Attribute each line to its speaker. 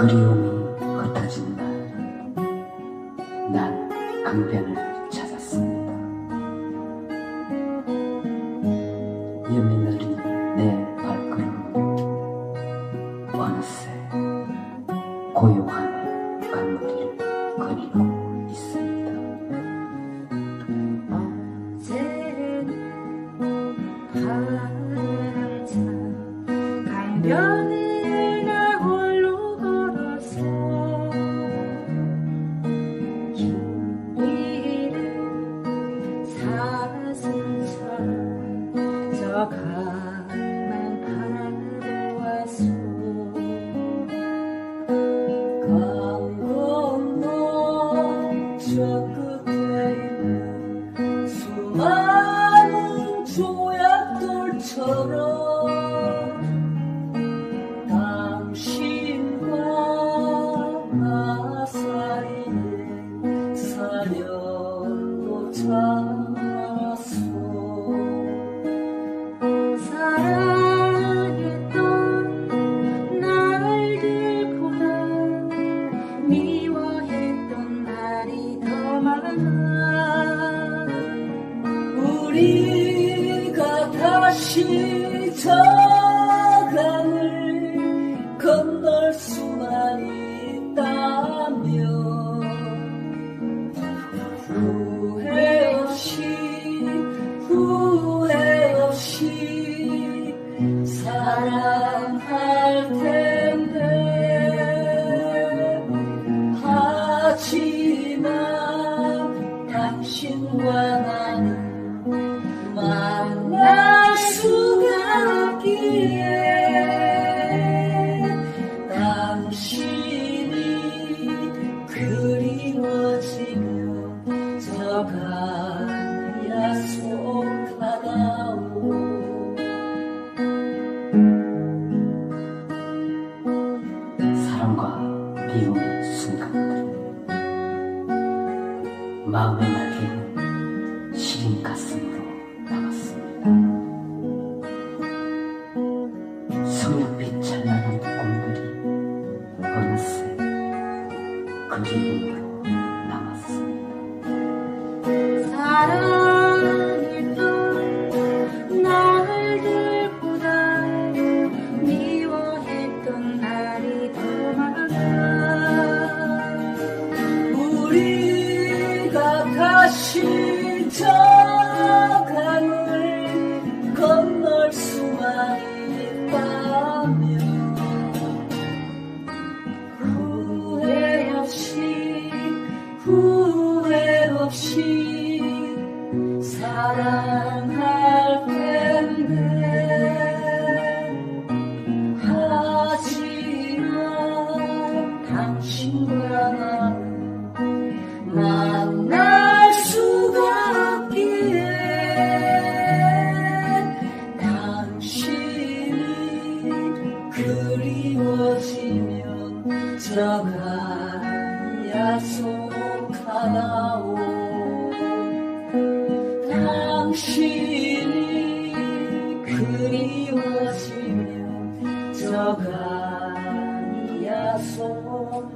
Speaker 1: 그리움이 흩어진 날, 난 강변을 찾았습니다. 염이 느린 내 발걸음, 어느새 고요한 강물을 그리고 있습니다.
Speaker 2: 어제는 한참 강변을 우리가 다시 저 강을 건널 수만 있다면 당신이 그리워지며 저 강야 속하다오
Speaker 1: 사랑과 미움의 순간들 마음의 그 그리워지면 저가 약속하다오 당신이 그리워지면 저가 약속하다오